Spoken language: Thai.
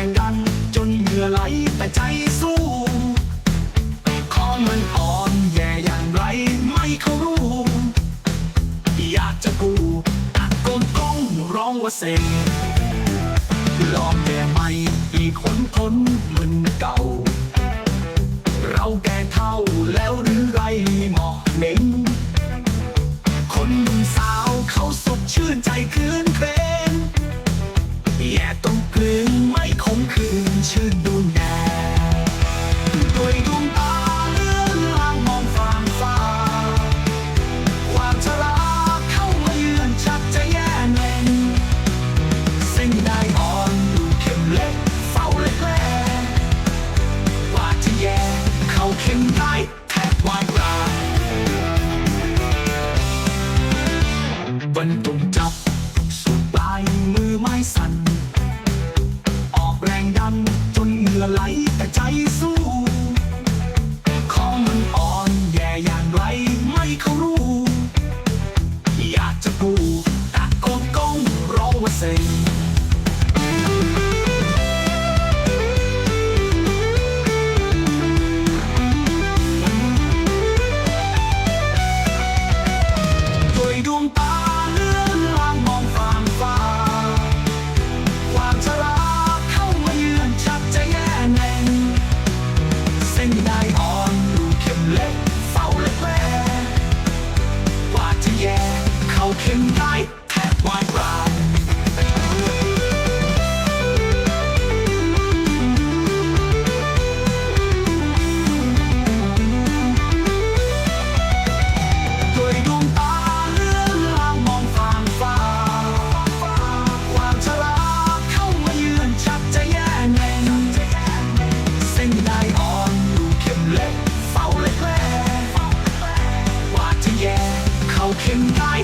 รงดัน จนเหงื่อไหลแต่ใจสู้ข้อมันอ่อนแย่อย่างไรไม่เขารู้ อยากจะกูตะโกนก้องร้องว่าเซ็งลอกแก่ใหม่อีกคนทนมันเก่า เราแก่เท่าแล้วหรือไรหมอกเหม็งคนสาวเขาสดชื่นใจคืนเครนแย่ต้องกลืน คืนชื่นดวแดดด้ยดวงตาเลือนลางมองฟางฟ้า ความชราเข้ามาเยือนชักจะแย่เล่นเส้นไดอ่อนดูเข็มเล็กเฝ้าเล็กแลกว่าจะแย่เข้าเข็มได้แทบวายร้ายบรรจงจับ อไหลแต่ใจสู้ ของมันอ่อนแย่อย่างไรไม่เขารู้ อยากจะปูตะโกงกงรอว่าเซ็ง tonight at White ตาเลือนลางมองผ่านฟ้า ความชราเข้ามายืนชักจแย่แน่เส้นได้อ่อนดูเข้มเล็กเฝ้าเล็กแลกว่าจแย่เข้าเข้มได้